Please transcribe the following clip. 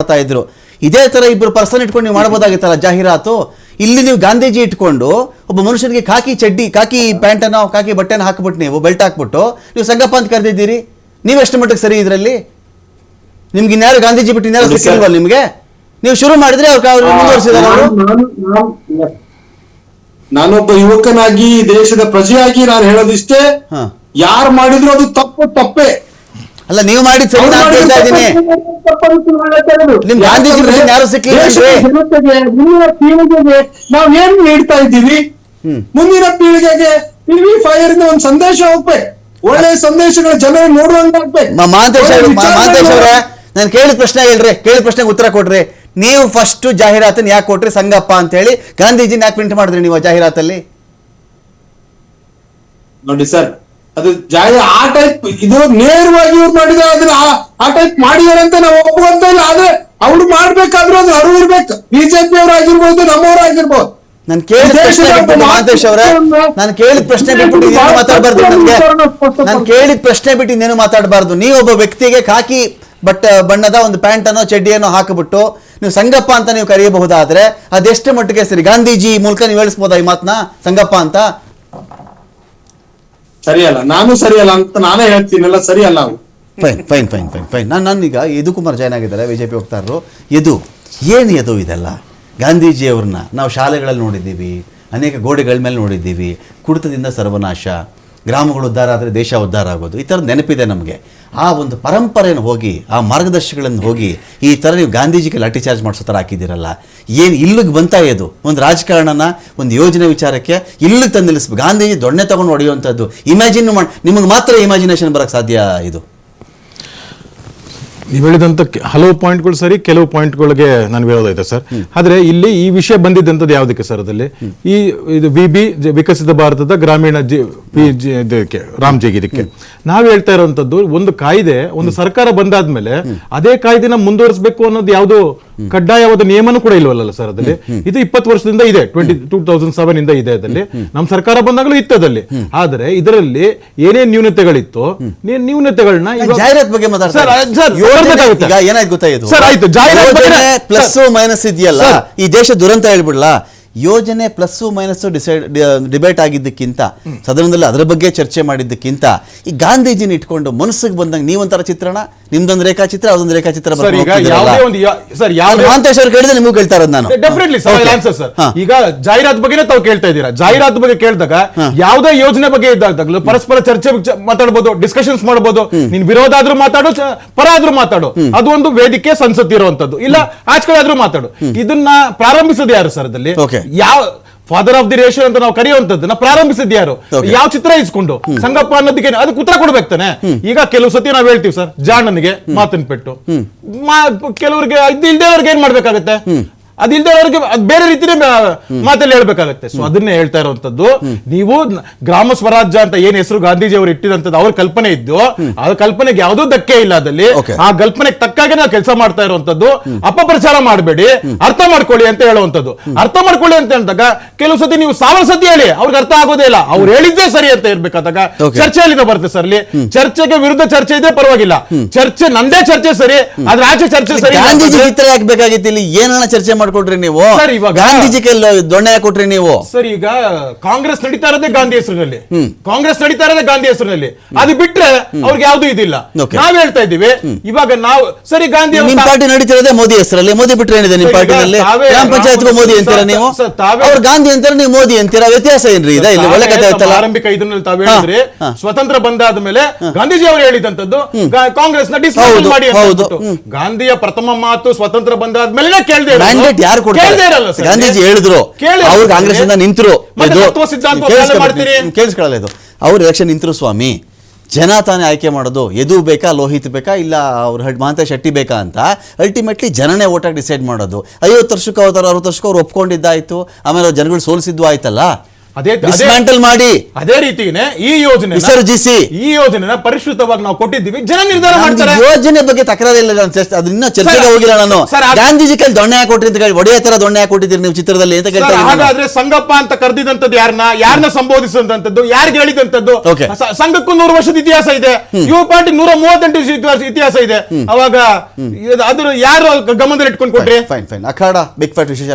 ಮಾಡ್ತಾ ಇದ್ರು. ಇದೇ ತರ ಇಬ್ರು ಪರ್ಸನ್ ಇಟ್ಕೊಂಡು ನೀವು ಮಾಡಬಹುದಾಗಿತ್ತಲ್ಲ ಜಾಹೀರಾತು? ಇಲ್ಲಿ ನೀವು ಗಾಂಧೀಜಿ ಇಟ್ಕೊಂಡು ಒಬ್ಬ ಮನುಷ್ಯನಿಗೆ ಕಾಕಿ ಚಡ್ಡಿ ಕಾಕಿ ಪ್ಯಾಂಟನ್ನು ಕಾಕಿ ಬಟ್ಟೆನ ಹಾಕ್ಬಿಟ್ಟು ನೀವು ಬೆಲ್ಟ್ ಹಾಕ್ಬಿಟ್ಟು ನೀವು ಸಂಗಪ್ಪ ಅಂತ ಕರೆದಿದ್ದೀರಿ? ನೀವು ಎಷ್ಟು ಮಟ್ಟಕ್ಕೆ ಸರಿ ಇದರಲ್ಲಿ? ನಿಮ್ಗೆ ಇನ್ಯಾರು ಗಾಂಧೀಜಿ ಬಿಟ್ಟು ಇನ್ಯಾರು. ಸಿಕ್ಕಿಲ್ವಲ್ಲ ನಿಮ್ಗೆ? ನೀವು ಶುರು ಮಾಡಿದ್ರೆ ಅವ್ರು ಮುಂದುವರಿಸಿದಾರೆ ಅವರು. ನಾನು- ನಾನು- ನಾನು- ನಾನೊಬ್ಬ ಯುವಕನಾಗಿ ದೇಶದ ಪ್ರಜೆಯಾಗಿ ನಾನು ಹೇಳೋದಿಷ್ಟೇ. ಯಾರು ಮಾಡಿದ್ರು ಅದು ತಪ್ಪು ತಪ್ಪೇ. ಅಲ್ಲ ನೀವು ಮಾಡಿ ಸರಿ ನಾನು ಇದ್ದೀನಿ. ಹೇಳ್ತಾ ಇರೋದು. ನಿಮ್ ಗಾಂಧೀಜಿ ಯಾರು ಸಿಕ್ಕಿಲ್ಲ ಮುಂದಿನ ಪೀಳಿಗೆಗೆ ನಾವ್ ಏನ್ ನೀಡ್ತಾ ಇದ್ದೀವಿ? ಮುಂದಿನ ಪೀಳಿಗೆಗೆ ಟಿವಿ ಫೈರ್ ಇಂದ ಒಂದು ಸಂದೇಶ ಹೋಗ್ಬೇಕು. ಒಳ್ಳೆ ಸಂದೇಶಗಳ ಜನರು ನೋಡುವಂತಾಗ್ಬೇಕು ಮಹಾಂತೇಶ್ ಅವ್ರೆ- ಮಹಾಂತೇಶ್ ಅವರೇ ನಾನು ಕೇಳಿದ ಪ್ರಶ್ನೆ ಹೇಳ್ರಿ ಕೇಳಿದ ಪ್ರಶ್ನೆಗೆ ಉತ್ತರ ಕೊಡ್ರಿ. ನೀವು ಫಸ್ಟ್ ಜಾಹೀರಾತನ್ನ ಯಾಕೆ ಕೊಟ್ರಿ ಸಂಗಪ್ಪ ಅಂತ ಹೇಳಿ. ಗಾಂಧೀಜಿನ ಯಾಕೆ ಪ್ರಿಂಟ್ ಮಾಡಿದ್ರಿ ನೀವು ಜಾಹೀರಾತಲ್ಲಿ? ನೋಡಿ ಸರ್ ಅದು ಜಾಗ ಆ ಟೈಪ್ ಇದು ನೇರವಾಗಿ ಇವ್ರು ಮಾಡಿದಾರೆ ಅದನ್ನ ಆ- ಟೈಪ್ ಮಾಡಿದಾರೆ ಅಂತ ನಾವು ಒಪ್ಪುವಂತ ಇಲ್ಲ. ಆದ್ರೆ ಅವ್ರು ಮಾಡ್ಬೇಕಾದ್ರೂ ಅದು ಅರಿವು ಇರ್ಬೇಕು. ಬಿಜೆಪಿ ಅವರಾಗಿರ್ಬೋದು ನಮ್ಮವರಾಗಿರ್ಬೋದು. ನಾನು ಕೇಳಿದ ಪ್ರಶ್ನೆ ಬಿಟ್ಬಿಟ್ಟು ಮಹಾಂತೇಶ್ ಅವರೇ. ನಾನು ಕೇಳಿದ ಪ್ರಶ್ನೆ ಬಿಟ್ಟು ಇನ್ನೇನು ಮಾತಾಡಬಾರ್ದು ನನಗೆ. ನಾನು ಕೇಳಿದ ಪ್ರಶ್ನೆ ಬಿಟ್ಟು ಇನ್ನೇನು ಮಾತಾಡಬಾರ್ದು. ನೀವು ಒಬ್ಬ ವ್ಯಕ್ತಿಗೆ ಖಾಕಿ ಬಟ್ ಬಣ್ಣದ ಒಂದು ಪ್ಯಾಂಟನೋ ಚಡ್ಡಿಯನ್ನು ಹಾಕಿಬಿಟ್ಟು ನೀವು ಸಂಗಪ್ಪ ಅಂತ ನೀವು ಕರೆಯಬಹುದಾದ್ರೆ ಅದೆಷ್ಟು ಮಟ್ಟಿಗೆ ಸರಿ? ಗಾಂಧೀಜಿ ಮೂಲಕ ನೀವು ಹೇಳಿಸ್ಬೋದಾ ಈ ಮಾತನ್ನ ಸಂಗಪ್ಪ ಅಂತ? ಸರಿಯಲ್ಲ, ನಾನು ಸರಿಯಲ್ಲ ಅಂತ ನಾನೇ ಹೇಳ್ತೀನಲ್ಲ, ಸರಿಯಲ್ಲ ಅವು fine fine fine fine fine ನಾನು ನಾನೀಗ ಯದು ಕುಮಾರ್ ಜಾಯ್ನ್ ಆಗಿದ್ದಾರೆ ಬಿ ಜೆ ಪಿ ಹೋಗ್ತಾರರು ಯದು ಏನು ಯದು ಇದೆಲ್ಲ? ಗಾಂಧೀಜಿಯವ್ರನ್ನ ನಾವು ಶಾಲೆಗಳಲ್ಲಿ ನೋಡಿದ್ದೀವಿ, ಅನೇಕ ಗೋಡೆಗಳ ಮೇಲೆ ನೋಡಿದ್ದೀವಿ, ಕುಡಿತದಿಂದ ಸರ್ವನಾಶ, ಗ್ರಾಮಗಳು ಉದ್ಧಾರ ಆದರೆ ದೇಶ ಉದ್ಧಾರ ಆಗೋದು, ಈ ಥರ ನೆನಪಿದೆ ನಮಗೆ. ಆ ಒಂದು ಪರಂಪರೆಯನ್ನು ಹೋಗಿ, ಆ ಮಾರ್ಗದರ್ಶಿಗಳನ್ನು ಹೋಗಿ, ಈ ಥರ ನೀವು ಗಾಂಧೀಜಿಗೆ ಲಾಠಿ ಚಾರ್ಜ್ ಮಾಡಿಸೋ ಥರ ಹಾಕಿದ್ದೀರಲ್ಲ? ಏನು ಇಲ್ಲಿಗೆ ಬಂತಾ ಇದು? ಒಂದು ರಾಜಕಾರಣನ, ಒಂದು ಯೋಜನೆ ವಿಚಾರಕ್ಕೆ ಇಲ್ಲಿಗೆ ತಂದು ನಿಲ್ಲಿಸ್ಬೇಕು ಗಾಂಧೀಜಿ ದೊಣ್ಣೆ ತಗೊಂಡು ಹೊಡೆಯುವಂಥದ್ದು. ಇಮ್ಯಾಜಿನ್ ಮಾಡಿ ನಿಮಗೆ ಮಾತ್ರ ಇಮ್ಯಾಜಿನೇಷನ್ ಬರೋಕ್ಕೆ ಸಾಧ್ಯ ಇದು? ನೀವು ಹೇಳಿದಂತ ಹಲವು ಪಾಯಿಂಟ್ಗಳು ಸರಿ ಕೆಲವು ಪಾಯಿಂಟ್ಗಳಿಗೆ ನಾನು ವಿರೋಧ ಇದೆ ಸರ್. ಆದ್ರೆ ಇಲ್ಲಿ ಈ ವಿಷಯ ಬಂದಿದ್ದಂಥದ್ದು ಯಾವುದಕ್ಕೆ ಸರ್ ಅದಲ್ಲಿ ಈ ಇದು ವಿ ಬಿ ವಿಕಸಿತ ಭಾರತದ ಗ್ರಾಮೀಣ ಜಿ ಪಿ ಜಿ ಇದಕ್ಕೆ ರಾಮ್ಜಿಗೆ ಇದಕ್ಕೆ. ನಾವು ಹೇಳ್ತಾ ಇರುವಂತದ್ದು ಒಂದು ಕಾಯ್ದೆ ಒಂದು ಸರ್ಕಾರ ಬಂದಾದ್ಮೇಲೆ ಅದೇ ಕಾಯ್ದೆನ ಮುಂದುವರಿಸಬೇಕು ಅನ್ನೋದು ಯಾವುದು ಕಡ್ಡಾಯವಾದ ನಿಯಮನೂ ಕೂಡ ಇಲ್ವಲ್ಲ ಸರ್ ಅದರಲ್ಲಿ? ಇದು ಇಪ್ಪತ್ತು ವರ್ಷದಿಂದ ಇದೆ ಟ್ವೆಂಟಿ ಟೂ ತೌಸಂಡ್ ಸೆವೆನ್ ಇಂದ ಇದೆ ಅದರಲ್ಲಿ. ನಮ್ಮ ಸರ್ಕಾರ ಬಂದಾಗಲೂ ಇತ್ತದಲ್ಲಿ ಆದ್ರೆ ಇದರಲ್ಲಿ ಏನೇನ್ ನ್ಯೂನತೆಗಳಿತ್ತು ನ್ಯೂನತೆಗಳನ್ನ ಈಗ ಏನಾಯ್ತು ಗೊತ್ತಾಯ್ತು? ಪ್ಲಸ್ ಮೈನಸ್ ಇದೆಯಲ್ಲ? ಈ ದೇಶ ದುರಂತ ಹೇಳ್ಬಿಡ್ಲಾ? ಯೋಜನೆ ಪ್ಲಸ್ ಮೈನಸ್ಸು ಡಿಸೈಡ್ ಡಿಬೇಟ್ ಆಗಿದ್ದಕ್ಕಿಂತ ಸದನದಲ್ಲಿ ಅದರ ಬಗ್ಗೆ ಚರ್ಚೆ ಮಾಡಿದ್ದಕ್ಕಿಂತ ಈ ಗಾಂಧೀಜಿನ ಇಟ್ಕೊಂಡು ಮನಸ್ಸಿಗೆ ಬಂದಂಗೆ ನೀವೊಂಥರ ಚಿತ್ರಣ ನಿಮ್ದೊಂದು ರೇಖಾಚಿತ್ರ ಅದೊಂದು ರೇಖಾಚಿತ್ರ ಸರ್ ಈಗ ಹೋಗ್ತಿದ್ದೀರಲ್ಲ. ಯಾವುದೇ ಸರ್ ಅದು ಯಾವುದೇ ಮಹಾಂತೇಶ್ ಅವ್ರು ಕೇಳಿದ್ರೆ ನಿಮಗೂ ಕೇಳ್ತಾ ಇರೋದು ನಾನು. ಡೆಫಿನೆಟ್ಲಿ ಸರ್ ಆನ್ಸರ್ ಸರ್ ಈಗ ಜಾಹೀರಾತ್ ಬಗ್ಗೆನೇ ತಾವು ಕೇಳ್ತಾ ಇದ್ದೀರಾ? ಜಾಹೀರಾತ್ ಬಗ್ಗೆ ಕೇಳಿದಾಗ ಯಾವುದೇ ಯೋಜನೆ ಬಗ್ಗೆ ಇದ್ದಾಗಲೂ ಪರಸ್ಪರ ಚರ್ಚೆ ಮಾತಾಡಬಹುದು ಡಿಸ್ಕಷನ್ಸ್ ಮಾಡಬಹುದು ನೀನ್ ವಿರೋಧ ಆದ್ರೂ ಮಾತಾಡು ಪರ ಆದ್ರೂ ಮಾತಾಡು. ಅದು ಒಂದು ವೇದಿಕೆ ಸಂಸತ್ ಇರುವಂತದ್ದು ಇಲ್ಲ ಆಚೆ ಆದ್ರೂ ಮಾತಾಡು. ಇದನ್ನ ಪ್ರಾರಂಭಿಸೋದು ಯಾರು ಸರ್ ಅದಲ್ಲಿ. ಯಾವ ಫಾದರ್ ಆಫ್ ದಿ ರೇಷನ್ ಅಂತ ನಾವು ಕರೆಯುವಂತದ್ದನ್ನ ಪ್ರಾರಂಭಿಸಿದ್ ಯಾರು. ಯಾವ ಚಿತ್ರ ಇಸ್ಕೊಂಡು? ಸಂಗಪ್ಪ ಅನ್ನೋದಕ್ಕೆ ಅದಕ್ಕೆ ಉತ್ತರ ಕೊಡ್ಬೇಕು ತಾನೆ? ಈಗ ಕೆಲವು ಸತಿ ನಾವ್ ಹೇಳ್ತೀವಿ ಸರ್ ಜಾಣನಿಗೆ ಮಾತಿನ ಪೆಟ್ಟು. ಕೆಲವ್ರಿಗೆ ಇದು ಇಲ್ದೇವ್ರಿಗೆ ಏನ್ ಮಾಡ್ಬೇಕಾಗತ್ತೆ? ಅದಿಲ್ದೇ ಅವ್ರಿಗೆ ಅದ್ ಬೇರೆ ರೀತಿನೇ ಮಾತಲ್ಲಿ ಹೇಳ್ಬೇಕಾಗತ್ತೆ. ಸೊ ಅದನ್ನೇ ಹೇಳ್ತಾ ಇರುವಂತದ್ದು ನೀವು ಗ್ರಾಮ ಸ್ವರಾಜ್ಯ ಅಂತ ಏನ್ ಹೆಸರು ಗಾಂಧೀಜಿ ಅವರು ಇಟ್ಟಿದಂತದ್ದು ಅವ್ರ ಕಲ್ಪನೆ ಇದ್ದು ಆ ಕಲ್ಪನೆಗೆ ಯಾವುದೂ ಧಕ್ಕೆ ಇಲ್ಲ ಅದಲ್ಲಿ ಆ ಕಲ್ಪನೆಗೆ ತಕ್ಕಾಗೆ ನಾವು ಕೆಲಸ ಮಾಡ್ತಾ ಇರುವಂತದ್ದು ಅಪಪ್ರಚಾರ ಮಾಡಬೇಡಿ. ಅರ್ಥ ಮಾಡ್ಕೊಳ್ಳಿ ಅಂತ ಹೇಳುವಂತದ್ದು ಅರ್ಥ ಮಾಡ್ಕೊಳ್ಳಿ ಅಂತ ಹೇಳಿದಾಗ ಕೆಲವು ಸತಿ ನೀವು ಸಾವಿರ ಸತಿ ಹೇಳಿ ಅವ್ರಿಗೆ ಅರ್ಥ ಆಗೋದೇ ಇಲ್ಲ. ಅವ್ರು ಹೇಳಿದ್ದೇ ಸರಿ ಅಂತ ಇರ್ಬೇಕಾದಾಗ ಚರ್ಚೆಯಲ್ಲಿ ಚರ್ಚೆ ಅಲ್ಲಿ ಬರುತ್ತೆ ಸರ್ ಇಲ್ಲಿ ಚರ್ಚೆಗೆ ವಿರುದ್ಧ ಚರ್ಚೆ ಇದೆ ಪರವಾಗಿಲ್ಲ. ಚರ್ಚೆ ನಂದೇ ಚರ್ಚೆ ಸರಿ ಆದ್ರೆ ಆಚೆ ಚರ್ಚೆ ಸರಿ ಗಾಂಧೀಜಿ ಚಿತ್ರ ಯಾಕೆ ಬೇಕಾಗಿತ್ತು ಇಲ್ಲಿ? ಏನನ್ನ ಚರ್ಚೆ ಮಾಡ್ಕೊಟ್ರಿ ನೀವು. ಗಾಂಧೀಜಿ ದೊಣ್ಣೆ ಕೊಟ್ರಿ ನೀವು. ಸರ್ ಈಗ ಕಾಂಗ್ರೆಸ್ ನಡೀತಾ ಇರೋದೇ ಗಾಂಧಿ ಹೆಸರಿನಲ್ಲಿ. ಕಾಂಗ್ರೆಸ್ ನಡೀತಾ ಇರೋದೇ ಗಾಂಧಿ ಹೆಸರಿನಲ್ಲಿ. ಅದು ಬಿಟ್ರೆ ಅವ್ರಿಗೆ ಯಾವ್ದು ಇದಿಲ್ಲ. ನಾವ್ ಹೇಳ್ತಾ ಇದ್ದೀವಿ. ಇವಾಗ ನಾವು ಸರಿ ಗಾಂಧಿ ನಿಮ್ಮ ನಿಮ್ ಪಾರ್ಟಿ ನಡೀತಿರೋದೇ ಮೋದಿ ಹೆಸರಲ್ಲಿ. ಮೋದಿ ಬಿಟ್ರೆ ಏನಿದೆ ನಿಮ್ ಪಾರ್ಟಿನಲ್ಲಿ? ಗ್ರಾಮ ಪಂಚಾಯತ್ಗೂ ಮೋದಿ ಅಂತೀರಾ ನೀವು? ಅವ್ರು ಗಾಂಧಿ ಅಂತಾರೆ ನೀವು ಮೋದಿ ಅಂತೀರಾ? ವ್ಯತ್ಯಾಸ ಏನ್ರಿ ಇದೆ ಇಲ್ಲಿ? ಒಳ್ಳೆ ಕಥೆ ಆಯ್ತಲ್ಲ? ಆರಂಭಿಕ ಇದನ್ನಲ್ಲಿ ತಾವ್ ಹೇಳಿದ್ರಿ. ಸ್ವತಂತ್ರ ಬಂದಾದ ಮೇಲೆ ಗಾಂಧೀಜಿ ಅವರು ಹೇಳಿದಂತದ್ದು ಕಾಂಗ್ರೆಸ್ನ ಹೌದು, ಮಾಡಿ. ಗಾಂಧಿಯ ಪ್ರಥಮ ಮಾತು ಸ್ವತಂತ್ರ ಬಂದಾದ್ಮೇಲೆ ಕೇಳ್ದೆ ಮ್ಯಾಂಡೇಟ್ ಯಾರು ಕೊಡ್ತಾರೆ? ಗಾಂಧೀಜಿ ಹೇಳಿದ್ರು. ಅವ್ರು ಕಾಂಗ್ರೆಸ್ ಇಂದ ನಿಂತರು? ಕೇಳಿಸ್ಕೊಳ್ಳಲ್ಲ ಇದು. ಅವ್ರು ಎಲೆಕ್ಷನ್ ನಿಂತರು ಸ್ವಾಮಿ. ಜನ ತಾನೇ ಆಯ್ಕೆ ಮಾಡೋದು. ಎದು ಬೇಕಾ ಲೋಹಿತ್ ಬೇಕಾ ಇಲ್ಲ ಅವ್ರು ಹಡ್ ಮಾತೆ ಶೆಟ್ಟಿ ಬೇಕಾ ಅಂತ ಅಲ್ಟಿಮೇಟ್ಲಿ ಜನನೇ ಓಟಾಗಿ ಡಿಸೈಡ್ ಮಾಡೋದು. ಐವತ್ತು ವರ್ಷಕ್ಕೆ ಅವತ್ತಾರ ಅರವತ್ತು ವರ್ಷಕ್ಕೆ ಅವ್ರು ಒಪ್ಕೊಂಡಿದ್ದಾಯ್ತು. ಆಮೇಲೆ ಅವ್ರು ಜನಗಳು ಸೋಲಿಸಿದ್ದು ಆಯ್ತಲ್ಲ? ಅದೇ ಡಿಸ್ಮ್ಯಾಂಟಲ್ ಮಾಡಿ. ಅದೇ ರೀತಿ ಈ ಯೋಜನೆ ವಿಸರ್ಜಿಸಿ. ಈ ಯೋಜನೆನ ಪರಿಷ್ಕೃತವಾಗಿ ನಾವು ಕೊಟ್ಟಿದ್ದೀವಿ. ಜನ ನಿರ್ಧಾರ ಮಾಡ್ತಾರೆ. ಯೋಜನೆ ಬಗ್ಗೆ ತಕರಾರು ಇಲ್ಲ ಅದು ಇನ್ನೂ ಚರ್ಚೆಗೆ ಹೋಗಿಲ್ಲ ನಾನು. ಗಾಂಧೀಜಿ ಕೈ ದೊಣ್ಣೆ ಕೊಟ್ರಿ ಅಂತ ಹೇಳಿ ಒಡೆಯ ತರ ದೊಣ್ಣೆ ಕೊಟ್ಟಿದ್ದೀರಿ ನೀವು ಚಿತ್ರದಲ್ಲಿ ಅಂತ ಕೇಳ್ತಾ ಹಾಗಾದ್ರೆ ಸಂಗಪ್ಪ ಅಂತ ಕರೆದಿದಂತದ್ದು ಯಾರನ್ನ ಯಾರನ್ನ ಸಂಬೋಧಿಸಿದಂತದ್ದು ಯಾರಿಗೆ ಹೇಳಿದಂತದ್ದು ಸಂಘಕ್ಕೂ ನೂರು ವರ್ಷದ ಇತಿಹಾಸ ಇದೆ. ಯುವ ಪಾರ್ಟಿ ನೂರ ಮೂವತ್ತೆಂಟು ಇತಿಹಾಸ ಇತಿಹಾಸ ಇದೆ. ಅವಾಗ ಅದ್ರ ಯಾರು ಗಮನದಲ್ಲಿ ಇಟ್ಕೊಂಡು ಕೊಟ್ರಿ? ಫೈನ್ ಫೈನ್ ಅಖಾಡ ಬಿಗ್ ಫ್ಯಾಟ್ ವಿಶೇಷ